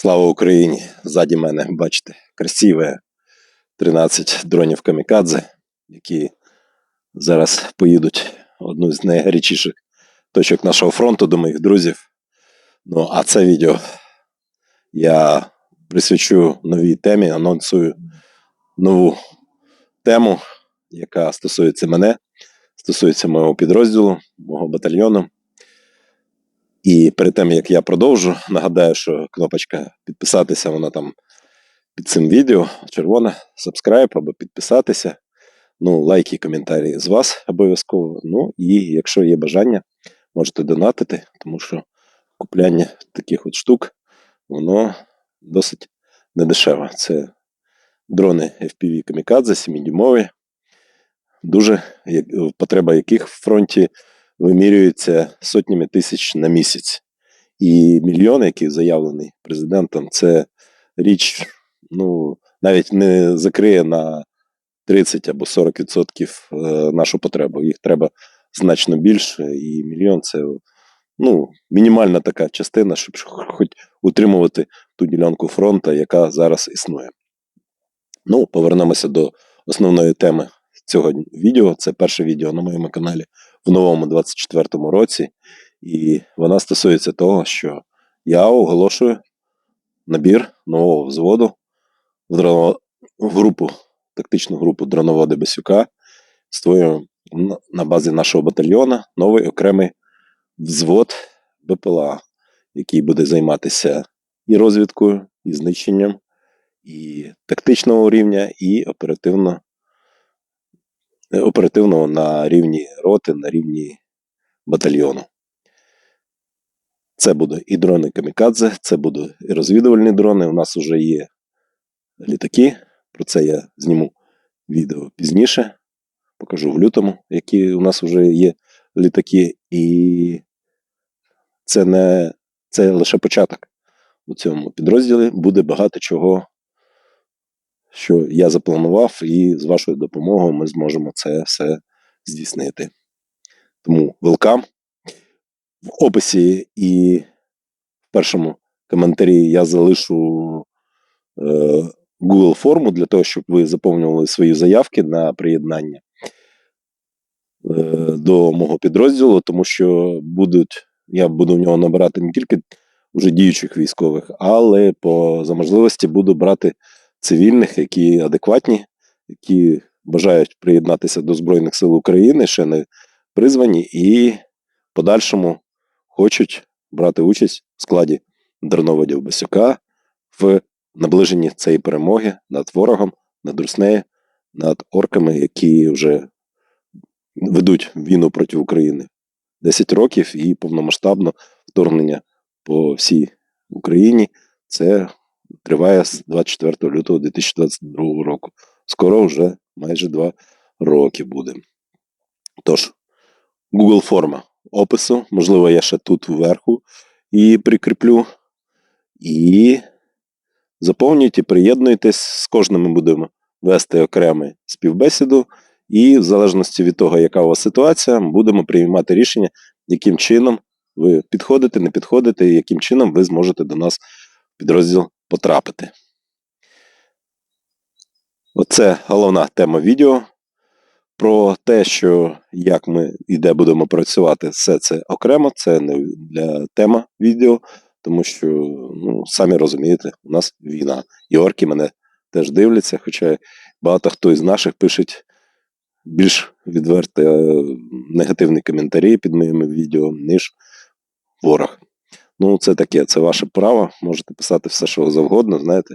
Слава Україні! Ззаді мене, бачите, красиве 13 дронів камікадзе, які зараз поїдуть одну з найгарячіших точок нашого фронту до моїх друзів. Ну, а це відео я присвячу новій темі, анонсую нову тему, яка стосується мене, стосується мого підрозділу, мого батальйону. І перед тим як я продовжу, нагадаю, що кнопочка підписатися, вона там під цим відео, червона, subscribe або підписатися. Ну, лайки, коментарі з вас обов'язково. Ну і якщо є бажання, можете донатити, тому що купляння таких от штук, воно досить недешеве. Це дрони FPV Kamikadze 7-дюймові, дуже як- потреба яких в фронті вимірюється сотнями тисяч на місяць. І мільйон, який заявлений президентом, це річ, ну, навіть не закриє на 30 або 40% е, нашу потребу. Їх треба значно більше, і мільйон це ну, мінімальна така частина, щоб хоч утримувати ту ділянку фронту, яка зараз існує. Ну, повернемося до основної теми цього відео. Це перше відео на моєму каналі в новому 24-му році, і вона стосується того, що я оголошую набір нового взводу в, дроно... в групу, тактичну групу дроноводи Басюка. Створюємо на- базі нашого батальйона новий окремий взвод БПЛА, який буде займатися і розвідкою, і знищенням, і тактичного рівня, і оперативно оперативного на рівні роти, на рівні батальйону. Це буде і дрони Камікадзе, це будуть і розвідувальні дрони. У нас вже є літаки. Про це я зніму відео пізніше. Покажу в лютому, які у нас вже є літаки. І це не це лише початок. У цьому підрозділі буде багато чого, що я запланував, і з вашою допомогою ми зможемо це все здійснити. Тому welcome. В описі і в першому коментарі я залишу е, Google форму для того, щоб ви заповнювали свої заявки на приєднання е, до мого підрозділу, тому що будуть, я буду в нього набирати не тільки вже діючих військових, але по за можливості буду брати цивільних, які адекватні, які бажають приєднатися до Збройних сил України, ще не призвані, і подальшому хочуть брати участь в складі дроноводів Басюка в наближенні цієї перемоги над ворогом, над Руснею, над орками, які вже ведуть війну проти України 10 років і повномасштабно вторгнення по всій Україні. Це триває з 24 лютого 2022 року. Скоро вже майже 2 роки буде. Тож, Google форма опису, можливо, я ще тут вверху і прикріплю. І заповнюйте, приєднуйтесь. З кожним ми будемо вести окрему співбесіду. І в залежності від того, яка у вас ситуація, будемо приймати рішення, яким чином ви підходите, не підходите, і яким чином ви зможете до нас підрозділ потрапити. Оце головна тема відео. Про те, що як ми і де будемо працювати, все це окремо, це не для тема відео, тому що, ну, самі розумієте, у нас війна. І орки мене теж дивляться, хоча багато хто із наших пишуть більш відверті е, негативні коментарі під моїми відео, ніж ворог. Ну, це таке, це ваше право. Можете писати все, що завгодно, знаєте.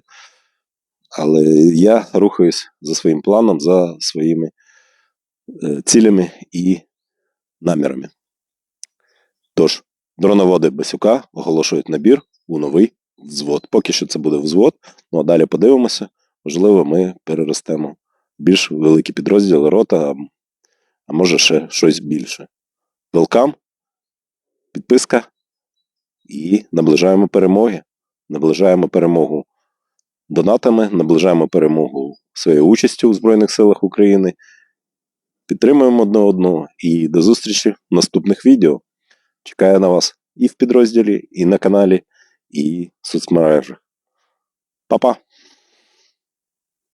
Але я рухаюсь за своїм планом, за своїми е, цілями і намірами. Тож, дроноводи Басюка оголошують набір у новий взвод. Поки що це буде взвод, ну а далі подивимося. Можливо, ми переростемо більш великі підрозділи рота, а- може ще щось більше. Welcome, підписка і наближаємо перемоги. Наближаємо перемогу донатами, наближаємо перемогу своєю участю у Збройних силах України. Підтримуємо одне одного і до зустрічі в наступних відео. Чекаю на вас і в підрозділі, і на каналі, і в соцмережах. Па-па.